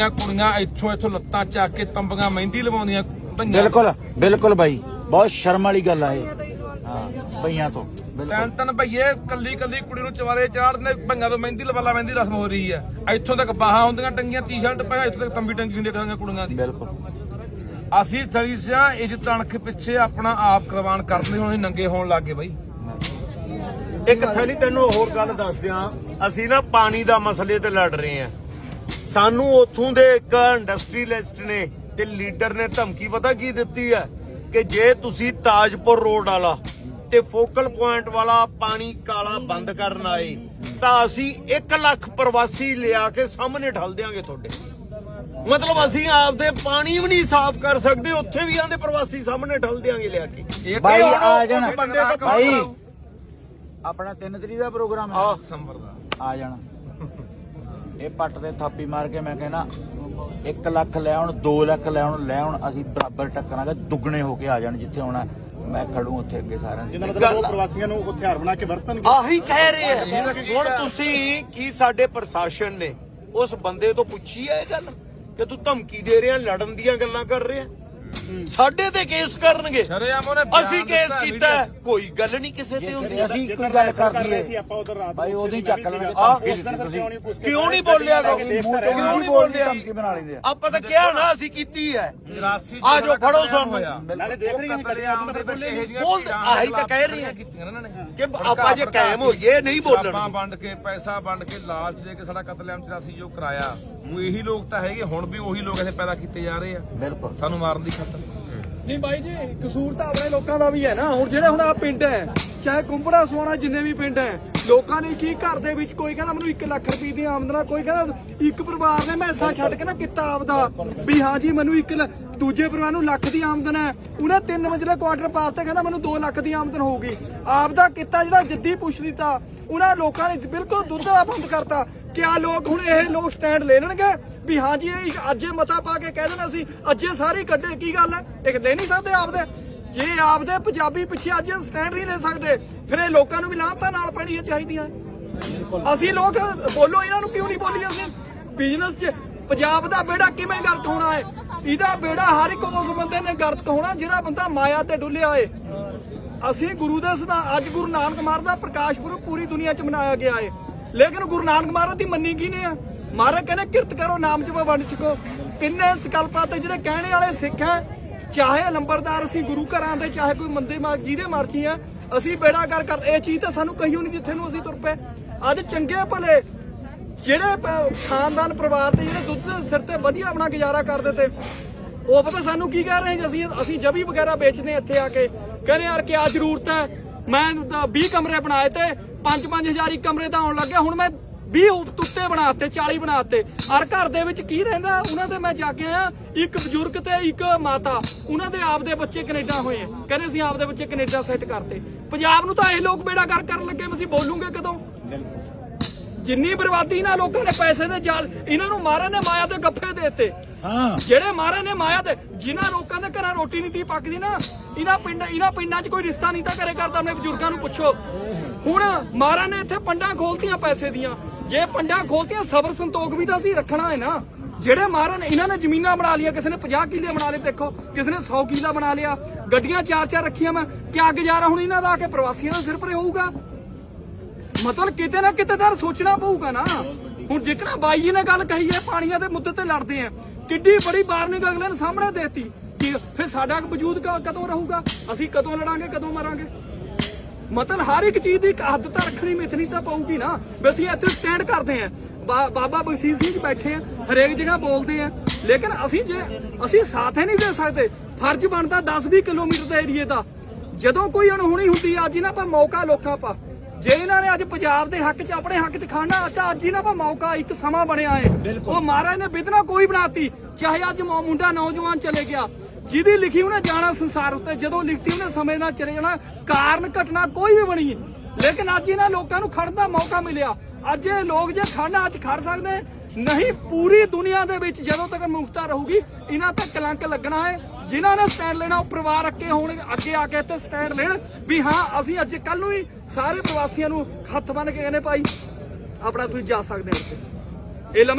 ਦੀਆਂ ਕੁੜੀਆਂ ਇੱਥੋਂ ਇੱਥੋਂ ਲੱਤਾਂ ਚੱਕ ਕੇ ਤੰਬੀਆਂ ਮਹਿੰਦੀ ਲਵਾਉਂਦੀਆਂ ਭਈਆਂ। ਬਿਲਕੁਲ ਬਿਲਕੁਲ ਬਾਈ। ਬਹੁਤ ਸ਼ਰਮ ਵਾਲੀ ਗੱਲ ਆ ਇਹ। ਹਾਂ ਭਈਆਂ ਤੋਂ ਬਿਲਕੁਲ। ਤਿੰਨ ਤਿੰਨ ਭਈਏ ਕੱਲੀ ਕੱਲੀ ਕੁੜੀ ਨੂੰ ਚਵਾਰੇ ਚਾੜਦੇ ਭਈਆਂ ਤੋਂ ਮਹਿੰਦੀ ਲਵਾਲਾ ਮਹਿੰਦੀ ਰਸਮ ਹੋ ਰਹੀ ਹੈ ਇੱਥੋਂ ਤੱਕ ਬਾਹਾਂ ਹੁੰਦੀਆਂ ਟੰਗੀਆਂ ਟੀ-ਸ਼ਰਟ ਪਾਇਆ ਇੱਥੋਂ ਤੱਕ ਤੰਬੀ ਟੰਗੀ ਹੁੰਦੀ ਹੈ ਕੁੜੀਆਂ ਦੀ। ਬਿਲਕੁਲ। ਅਸੀਂ ਥਲੀ ਸਿਆ ਇੱਜ਼ਤ ਅਣਖ ਪਿੱਛੇ ਆਪਣਾ ਆਪ ਕੁਰਬਾਨ ਕਰਦੇ ਹੁਣ ਅਸੀਂ ਨੰਗੇ ਹੋਣ ਲੱਗੇ ਬਈ। ਇੱਕ ਥਲੀ ਤੈਨੂੰ ਹੋਰ ਗੱਲ ਦੱਸਦੇ ਆ ਅਸੀਂ ਨਾ ਪਾਣੀ ਦਾ ਮਸਲੇ ਤੇ ਲੜ ਰਹੇ ਆ ਸਾਨੂੰ ਉੱਥੋਂ ਦੇ ਇੱਕ ਇੰਡਸਟਰੀਲਿਸਟ ਨੇ ਤੇ ਲੀਡਰ ਨੇ ਧਮਕੀ ਪਤਾ ਕੀ ਦਿੱਤੀ ਹੈ? ਕਿ ਜੇ ਤੁਸੀਂ ਤਾਜਪੁਰ ਰੋਡ ਵਾਲਾ ਤੇ ਫੋਕਲ ਪੁਆਇੰਟ ਵਾਲਾ ਪਾਣੀ ਕਾਲਾ ਬੰਦ ਕਰਨ ਆਏ ਤਾਂ ਅਸੀਂ 1 ਲੱਖ ਪ੍ਰਵਾਸੀ ਲਿਆ ਕੇ ਸਾਹਮਣੇ ਠੱਲ ਦਿਆਂਗੇ ਤੁਹਾਡੇ। ਮਤਲਬ ਅਸੀਂ ਆਪਦੇ ਪਾਣੀ ਵੀ ਨਹੀਂ ਸਾਫ਼ ਕਰ ਸਕਦੇ ਉੱਥੇ ਵੀ ਆਂਦੇ ਪ੍ਰਵਾਸੀ ਸਾਹਮਣੇ ਠੱਲ ਦਿਆਂਗੇ ਲਿਆ ਕੇ। ਬਾਈ ਆ ਜਾਣਾ। ਬਾਈ। ਆਪਣਾ 3 ਤਰੀਕ ਦਾ ਪ੍ਰੋਗਰਾਮ ਹੈ। ਆ ਦਸੰਬਰ ਦਾ ਆ ਜਾਣਾ। ਇਹ ਪੱਟ ਤੇ ਥਾਪੀ ਮਾਰ ਕੇ ਮੈਂ ਕਹਿੰਦਾ 1 ਲੱਖ ਲੈ ਆਉਣ 2 ਲੱਖ ਲੈ ਆਉਣ ਲੈ ਆਉਣ ਅਸੀਂ ਬਰਾਬਰ ਟੱਕਰਾਂਗੇ ਦੁੱਗਣੇ ਹੋ ਕੇ ਆ ਜਾਣ ਜਿੱਥੇ ਆਉਣਾ ਮੈਂ ਖੜੂ ਉੱਥੇ ਅੱਗੇ ਸਾਰਿਆਂ ਦੇ ਜਿਹਨਾਂ ਮਤਲਬ ਉਹ ਪ੍ਰਵਾਸੀਆਂ ਨੂੰ ਹਥਿਆਰ ਬਣਾ ਕੇ ਵਰਤਣਗੇ। ਆਹੀ ਕਹਿ ਰਹੇ ਆ। ਹੁਣ ਤੁਸੀਂ ਕੀ ਸਾਡੇ ਪ੍ਰਸ਼ਾਸਨ ਨੇ ਉਸ ਬੰਦੇ ਤੋਂ ਪੁੱਛੀ ਹੈ ਇਹ ਗੱਲ? ਕਿ ਤੂੰ ਧਮਕੀ ਦੇ ਰਿਹਾ ਲੜਨ ਦੀਆਂ ਗੱਲਾਂ ਕਰ ਰਿਹਾ? ਸਾਡੇ ਤੇ ਕੇਸ ਕਰਨਗੇ। ਸ਼ਰੇਆਮ ਉਹਨੇ ਬਿਆਨ ਅਸੀਂ ਕੇਸ ਦਿੱਤਾ ਕੀਤਾ ਹੈ। ਕੋਈ ਗੱਲ ਨਹੀਂ ਕਿਸੇ ਤੇ ਹੁੰਦੀ। ਅਸੀਂ ਕੋਈ ਗੱਲ ਕਰ ਦਈਏ ਆਪਾਂ ਉਧਰ ਰਾਤ ਬਾਈ ਉਹਦੀ ਚੱਕ ਤੁਸੀਂ ਕਿਉਂ ਨਹੀਂ ਨਹੀਂ ਬੋਲਿਆ ਗਾ? ਮੂੰਹ ਚੋਂ ਕਿਉਂ ਨਹੀਂ ਨਹੀਂ ਬੋਲਦੇ? ਬੋਲਦੇ? ਧਮਕੀ ਬਣਾ ਲੈਂਦੇ ਆ ਆਪਾਂ ਤਾਂ ਕਿਹਾ ਨਾ ਅਸੀਂ ਕੀਤੀ ਹੈ। 84 ਆ ਜਾਓ, ਫੜੋ ਸਾਨੂੰ। ਨਾਲੇ ਦੇਖ ਰਹੀ ਹਾਂ ਕਦੇ ਆਪ ਤਾਂ ਬੋਲੇ ਬੋਲ ਆਹੀ ਤਾਂ ਕਹਿ ਰਹੇ ਆ ਕੀਤੀਆਂ ਇਹਨਾਂ ਨੇ। ਕਿ ਆਪਾਂ ਜੇ ਕਾਇਮ ਹੋਈਏ ਨਹੀਂ ਬੋਲਣ ਵੰਡ ਕੇ ਪੈਸਾ ਵੰਡ ਕੇ ਲਾਲਚ ਦੇ ਕੇ ਸਾਡਾ ਕਤਲੇਆਮ 84 ਜੋ ਕਰਾਇਆ ਉਹ ਇਹੀ ਲੋਕ ਤਾਂ ਹੈਗੇ ਹੁਣ ਵੀ ਉਹੀ ਲੋਕ ਇੱਥੇ ਪੈਦਾ ਕੀਤੇ ਜਾ ਰਹੇ ਆ। ਬਿਲਕੁਲ ਸਾਨੂੰ ਮਾਰਨ ਦੀ ਖਾਤਰ ਨਹੀਂ ਬਾਈ ਜੀ, ਕਸੂਰ ਤਾਂ ਆਪਣੇ ਲੋਕਾਂ ਦਾ ਵੀ ਹੈ ਨਾ। ਹੁਣ ਜਿਹੜੇ ਹੁਣ ਆ ਪਿੰਡ ਹੈ, ਚਾਹੇ ਕੁੰਬੜਾ ਸੁਆਣਾ ਜਿੰਨੇ ਵੀ ਪਿੰਡ ਹੈ, ਲੋਕਾਂ ਨੇ ਕੀ ਘਰ ਦੇ ਵਿੱਚ ਕੋਈ ਕਹਿੰਦਾ ਮੈਨੂੰ 1 ਲੱਖ ਰੁਪਏ ਦੀ ਆਮਦਨ ਆ, ਕੋਈ ਕਹਿੰਦਾ ਇੱਕ ਪਰਿਵਾਰ ਨੇ ਮੈਸਾਂ ਛੱਡ ਕੇ ਨਾ ਕੀਤਾ ਆਪਦਾ। ਵੀ ਹਾਂ ਜੀ, ਮੈਨੂੰ 1 ਦੂਜੇ ਪਰਿਵਾਰ ਨੂੰ ਲੱਖ ਦੀ ਆਮਦਨ ਹੈ। ਉਹਨੇ ਤਿੰਨ ਮੰਜ਼ਿਲਾ ਕੁਆਟਰ ਪਾਸ ਤੇ ਕਹਿੰਦਾ ਮੈਨੂੰ 2 ਲੱਖ ਦੀ ਆਮਦਨ ਹੋਊਗੀ ਆਪਦਾ ਕਿੱਤਾ ਜਿਹੜਾ ਜਿੱਦੀ ਪੁੱਛ ਦਿੱਤਾ। ਉਹਨਾਂ ਲੋਕਾਂ ਨੇ ਬਿਲਕੁਲ ਦੁੱਧ ਦਾ ਬੰਦ ਕਰਤਾ। ਕਿਆ ਲੋਕ ਹੁਣ ਇਹ ਲੋਕ ਸਟੈਂਡ ਲੈ ਲੈਣਗੇ? ਵੀ ਹਾਂ ਜੀ, ਇਹ ਅੱਜੇ ਮਤਾ ਪਾ ਕੇ ਕਹਿ ਦੇਣਾ ਸੀ, ਅੱਜੇ ਸਾਰੇ ਕੱਢੇ, ਕੀ ਗੱਲ ਹੈ? ਇੱਕ ਲੈ ਨਹੀਂ ਸਕਦੇ ਆਪਦੇ। ਜੇ ਆਪਦੇ ਪੰਜਾਬੀ ਪਿੱਛੇ ਅੱਜ ਸਟੈਂਡ ਨਹੀਂ ਲੈ ਸਕਦੇ, ਫਿਰ ਇਹ ਲੋਕਾਂ ਨੂੰ ਵੀ ਲਾਹਤਾਂ ਨਾਲ ਪੈਣੀਆਂ ਚਾਹੀਦੀਆਂ। ਅਸੀਂ ਲੋਕ ਬੋਲੋ, ਇਹਨਾਂ ਨੂੰ ਕਿਉਂ ਨਹੀਂ ਬੋਲੀ ਅਸੀਂ? ਬਿਜ਼ਨਸ 'ਚ ਪੰਜਾਬ ਦਾ ਬੇੜਾ ਕਿਵੇਂ ਗਲਤ ਹੋਣਾ ਹੈ? ਇਹਦਾ ਬੇੜਾ ਹਰ ਇੱਕ ਉਸ ਬੰਦੇ ਨੇ ਗਲਤ ਹੋਣਾ, ਜਿਹੜਾ ਬੰਦਾ ਮਾਇਆ ਤੇ ਡੁੱਲਿਆ ਏ ਅਸੀਂ ਗੁਰੂ ਦੇ ਸਦਾ ਅੱਜ ਗੁਰੂ ਨਾਨਕ ਮਹਾਰਾਜ ਦਾ ਪ੍ਰਕਾਸ਼ ਪੁਰਬ ਪੂਰੀ ਦੁਨੀਆ 'ਚ ਮਨਾਇਆ ਗਿਆ ਏ ਲੇਕਿਨ ਗੁਰੂ ਨਾਨਕ ਮਹਾਰਾਜ ਦੀ ਮੰਨੀ ਕੀ ਕਿਹਨੇ ਆ? ਮਹਾਰਾਜ ਕਹਿੰਦੇ, ਕਿਰਤ ਕਰੋ, ਨਾਮ ਜਪੋ, ਵੰਡ ਛਕੋ। ਤਿੰਨੇ ਸੰਕਲਪਾਂ ਤੇ ਜਿਹੜੇ ਕਹਿਣੇ ਵਾਲੇ ਸਿੱਖ ਹੈ, ਚਾਹੇ ਲੰਬਰਦਾਰ ਅਸੀਂ ਗੁਰੂ ਘਰਾਂ ਦੇ, ਚਾਹੇ ਕੋਈ ਮੰਦੇ ਮਾਰ ਜਿਹਦੇ ਮਰਜ਼ੀ ਆ, ਅਸੀਂ ਬੇੜਾ ਕਰ ਕਰ, ਇਹ ਚੀਜ਼ ਤਾਂ ਸਾਨੂੰ ਕਹੀਓ ਨਹੀਂ ਜਿੱਥੇ ਨੂੰ ਅਸੀਂ ਤੁਰ ਪਏ। ਅੱਜ ਚੰਗੇ ਭਲੇ ਜਿਹੜੇ ਖਾਨਦਾਨ ਪਰਿਵਾਰ ਤੇ ਜਿਹੜੇ ਦੁੱਧ ਦੇ ਸਿਰ ਤੇ ਵਧੀਆ ਆਪਣਾ ਗੁਜ਼ਾਰਾ ਕਰਦੇ ਤੇ, ਉਹ ਪਤਾ ਸਾਨੂੰ ਕੀ ਕਹਿ ਰਹੇ ਜੀ? ਅਸੀਂ ਅਸੀਂ ਜਬੀ ਵਗੈਰਾ ਵੇਚਦੇ ਹਾਂ ਇੱਥੇ ਆ ਕੇ। ਕਹਿੰਦੇ ਯਾਰ ਕੀ ਆ ਜ਼ਰੂਰਤ ਹੈ? ਮੈਂ ਤਾਂ 20 ਕਮਰੇ ਬਣਾਏ ਤੇ 5-5000 ਇੱਕ ਕਮਰੇ ਤਾਂ ਆਉਣ ਲੱਗਿਆ ਹੁਣ ਮੈਂ 20 ਤੁੱਤੇ ਬਣਾਤੇ 40 ਬਣਾਤੇ। ਔਰ ਘਰ ਦੇ ਵਿੱਚ ਕੀ ਰਹਿੰਦਾ? ਉਹਨਾਂ ਦੇ ਮੈਂ ਜਾ ਕੇ ਆਇਆ ਇੱਕ ਬਜ਼ੁਰਗ ਤੇ ਇੱਕ ਮਾਤਾ। ਉਹਨਾਂ ਦੇ ਆਪਦੇ ਬੱਚੇ ਕੈਨੇਡਾ ਹੋਏ ਆ। ਕਹਿੰਦੇ ਅਸੀਂ ਆਪਦੇ ਬੱਚੇ ਕੈਨੇਡਾ ਸੈੱਟ ਕਰਤੇ। ਪੰਜਾਬ ਨੂੰ ਤਾਂ ਇਹ ਲੋਕ ਬੇੜਾ ਕਰ ਕਰਨ ਲੱਗੇ ਅਸੀਂ ਬੋਲੂਗੇ ਕਦੋਂ? ਜਿੰਨੀ ਬਰਬਾਦੀ ਨਾ ਲੋਕਾਂ ਨੇ ਪੈਸੇ ਦੇ ਜਾਲ ਇਹਨਾਂ ਨੂੰ ਮਾਰਨ ਨੇ ਮਾਇਆ ਤੇ ਗੱਫੇ ਦੇਤੇ। ਹਾਂ। ਜਿਹੜੇ ਮਾਰੇ ਨੇ ਮਾਇਆ ਤੇ ਜਿਨ੍ਹਾਂ ਲੋਕਾਂ ਦੇ ਘਰਾਂ ਰੋਟੀ ਨਹੀਂ ਤੀ ਪੱਕਦੀ ਨਾ ਇਹਨਾਂ ਪਿੰਡ ਇਹਨਾਂ ਪਿੰਡਾਂ 'ਚ ਕੋਈ ਰਿਸ਼ਤਾ ਨਹੀਂ ਤਾਂ ਘਰੇ ਕਰਦਾ ਆਪਣੇ ਬਜ਼ੁਰਗਾਂ ਨੂੰ ਪੁੱਛੋ। ਹੁਣ ਮਾਰਾ ਨੇ ਇੱਥੇ ਪੰਡਾਂ ਖੋਲਤੀਆਂ ਪੈਸੇ ਦੀਆਂ। ਜੇ ਪੰਡਾਂ ਖੋਲਤੀਆਂ, ਸਬਰ ਸੰਤੋਖ ਵੀ ਤਾਂ ਅਸੀਂ ਰੱਖਣਾ ਹੈ ਨਾ। ਜਿਹੜੇ ਮਾਰਨ, ਇਹਨਾਂ ਨੇ ਜ਼ਮੀਨਾਂ ਬਣਾ ਲਿਆ ਕਿਸੇ ਨੇ 50 ਕਿੱਲੇ ਬਣਾ ਲਏ, ਦੇਖੋ, ਕਿਸੇ ਨੇ 100 ਕਿੱਲਾ ਬਣਾ ਲਿਆ। ਗੱਡੀਆਂ ਚਾਰ ਚਾਰ ਰੱਖੀਆਂ ਮੈਂ, ਕਿਆ ਗੁਜ਼ਾਰਾ ਹੁਣ ਇਹਨਾਂ ਦਾ ਆ ਕੇ? ਪ੍ਰਵਾਸੀਆਂ ਦਾ ਸਿਰ ਪਰੇ ਹੋਊਗਾ। ਮਤਲਬ ਕਿਤੇ ਨਾ ਕਿਤੇ ਤਾਂ ਸੋਚਣਾ ਪਊਗਾ ਨਾ। ਹੁਣ ਜਿਕਣਾ ਬਾਈ ਜੀ ਨੇ ਗੱਲ ਕਹੀ ਹੈ, ਪਾਣੀਆਂ ਦੇ ਮੁੱਦੇ ਤੇ ਲੜਦੇ ਆ। ਕਿੱਡੀ ਬੜੀ ਵਾਰਨਿੰਗ ਅਗਲੇ ਨੇ ਸਾਹਮਣੇ ਦੇਤੀ ਕਿ ਫਿਰ ਸਾਡਾ ਵਜੂਦ ਕਦੋਂ ਰਹੂਗਾ? ਅਸੀਂ ਕਦੋਂ ਲੜਾਂਗੇ, ਕਦੋਂ ਮਰਾਂਗੇ? ਮਤਲਬ ਹਰ ਇੱਕ ਚੀਜ਼ ਦੀ ਇੱਕ ਹੱਦ ਤਾਂ ਰੱਖਣੀ ਮਿਥਣੀ ਤਾਂ ਪਊਗੀ ਨਾ। ਵੀ ਅਸੀਂ ਇੱਥੇ ਸਟੈਂਡ ਕਰਦੇ ਆਂ ਬਾਬਾ ਬਖਸ਼ੀਸ਼ ਸਿੰਘ ਬੈਠੇ ਆ ਹਰੇਕ ਜਗ੍ਹਾ ਬੋਲਦੇ ਆ। ਲੇਕਿਨ ਅਸੀਂ ਜੇ ਅਸੀਂ ਸਾਥ ਹੀ ਨਹੀਂ ਦੇ ਸਕਦੇ। ਫਰਜ਼ ਬਣਦਾ 10-20 ਕਿਲੋਮੀਟਰ ਦੇ ਏਰੀਏ ਦਾ। ਜਦੋਂ ਕੋਈ ਅਣਹੋਣੀ ਹੁੰਦੀ ਆ ਅੱਜ ਇਹਨਾਂ ਪਰ ਮੌਕਾ ਲੋਕਾਂ ਪਾ। ਜੇ ਇਹਨਾਂ ਨੇ ਅੱਜ ਪੰਜਾਬ ਦੇ ਹੱਕ 'ਚ ਆਪਣੇ ਹੱਕ 'ਚ ਖਾਣਾ ਤਾਂ ਅੱਜ ਇਹਨਾਂ ਪਾ ਮੌਕਾ ਇੱਕ ਸਮਾਂ ਬਣਿਆ ਏ। ਉਹ ਮਹਾਰਾਜ ਨੇ ਵਿਦਨਾ ਕੋਈ ਬਣਾਤੀ। ਚਾਹੇ ਅੱਜ ਮੁੰਡਾ ਨੌਜਵਾਨ ਚਲੇ ਗਿਆ। ਜਿਹਦੀ ਲਿਖੀ ਉਹਨੇ ਜਾਣਾ ਸੰਸਾਰ ਉੱਤੇ, ਜਦੋਂ ਲਿਖਤੀ ਉਹਨੇ ਸਮੇਂ ਨਾਲ ਚਲੇ ਜਾਣਾ, ਕਾਰਨ ਘਟਨਾ ਕੋਈ ਵੀ ਬਣੀ ਲੇਕਿਨ ਅੱਜ ਇਹਨਾਂ ਲੋਕਾਂ ਨੂੰ ਖੜਨ ਦਾ ਮੌਕਾ ਮਿਲਿਆ। ਅੱਜ ਇਹ ਲੋਕ ਜੇ ਖੜਨਾ, ਅੱਜ ਖੜ ਸਕਦੇ, ਨਹੀਂ ਪੂਰੀ ਦੁਨੀਆ ਦੇ ਵਿੱਚ ਜਦੋਂ ਤੱਕ ਮੁਕਤਾ ਰਹੂਗੀ, ਇਹਨਾਂ ਤੇ ਕਲੰਕ ਲੱਗਣਾ ਹੈ। ਜਿਨ੍ਹਾਂ ਨੇ ਸਟੈਂਡ ਲੈਣਾ, ਉਹ ਪਰਿਵਾਰ ਅੱਗੇ ਹੋਣ, ਅੱਗੇ ਆ ਕੇ ਇੱਥੇ ਸਟੈਂਡ ਲੈਣ ਵੀ ਹਾਂ, ਅਸੀਂ ਅੱਜ ਕੱਲ ਨੂੰ ਹੀ ਸਾਰੇ ਪ੍ਰਵਾਸੀਆਂ ਨੂੰ ਹੱਥ ਬੰਨ ਕੇ ਕਹਿੰਦੇ ਭਾਈ, ਆਪਣਾ ਤੁਸੀਂ ਜਾ ਸਕਦੇ ਹੋ ਇਹ ਲੰਮੇ